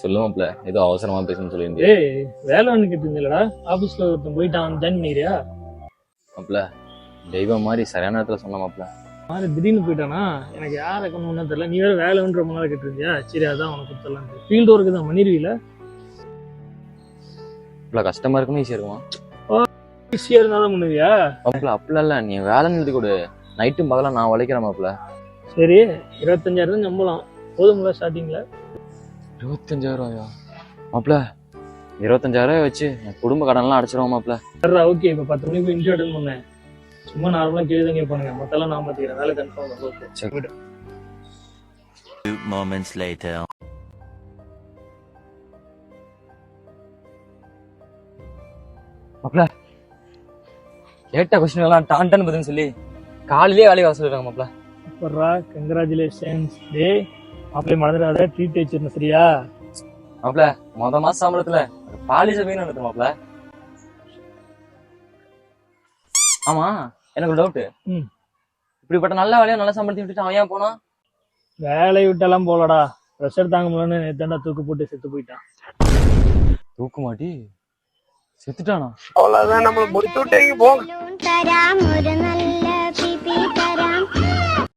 சொல்லு மாப்ள ஏதோ அவசரமா பேசணும்னு சொல்லியிருந்தேன் ஏய் வேலை ஒன்று கேட்டிருந்தீங்களடா? ஆபீஸ்ல ஒருத்தன் போயிட்டான் ஜாயின் பண்ணிக்கிறியா மாப்ள தெய்வம் மாதிரி சரியான நேரத்துல சொன்ன மாப்ள. மாதிரி திடீர்னு போயிட்டானா? எனக்கு யார் ரெக்கமெண்ட் தெரியல. நீ வேற வேலை ஒன்று ரொம்ப நாள் கேட்டிருந்தியா? சரி அதான் உனக்கு கொடுத்துடலாம். ஃபீல்டு ஒர்க்கு தான் பண்ணிருவீல? மாப்ள கஷ்டமா இருக்குமா ஈஸியா இருக்குமா? ஈஸியாக இருந்தாலும் பண்ணுவியா? மாப்ள அப்படிலாம் இல்ல. நீ வேலைன்னு எழுதி கொடு. நைட்டும் பகலாம் நான் உழைக்கிறேன் மாப்ள. சரி இருபத்தஞ்சாயிரம் சம்பளம். போதும்ல ஸ்டார்டிங்ல இருபத்தஞ்சாயிரம் ரூபாயா மாப்ள இருபத்தஞ்சாயிரம் வச்சு என் குடும்ப கடன்லாம் அடைச்சிருவோம் மாப்ள சரி ஓகே இப்போ பத்து மணிக்கு அட்டன் பண்ணேன் சும்மா நார்மலாக கேள்வி தான் கேட்பானுங்க மொத்தம் நான் பார்த்துக்கிறேன் வேலை கன்ஃபார்ம் moments later. மாப்ள கேட்ட கொஸ்டின் எல்லாம் டான்டன் பதில் சொல்லி காலையிலேயே வேலைக்கு வர சொல்லிடுறாங்க மாப்ள சூப்பர்ரா கங்க்ராச்சுலேஷன்ஸ் டேய் மாப்பிள்ளை மறந்துடாத ட்ரீட் வச்சிருந்தேன் சரியா? மாப்ள மொத மாசம் சம்பளத்துல பாலிச மீன் நடத்து மாப்பிள. ஆமா எனக்கு ஒரு டவுட் ம். இப்படிப்பட்ட நல்ல வேலையா நல்லா சம்பளத்தை விட்டுட்டு அவன் ஏன் போனான்? வேலையை விட்டெல்லாம் போலடா. ப்ரெஷர் தாங்க முடியலன்னு நேத்தாண்டா தூக்கு போட்டு செத்து போயிட்டான். தூக்கு மாட்டி? செத்துட்டானா? அவ்வளவுதான் நம்மளை முடிச்சு விட்டேங்க போங்க.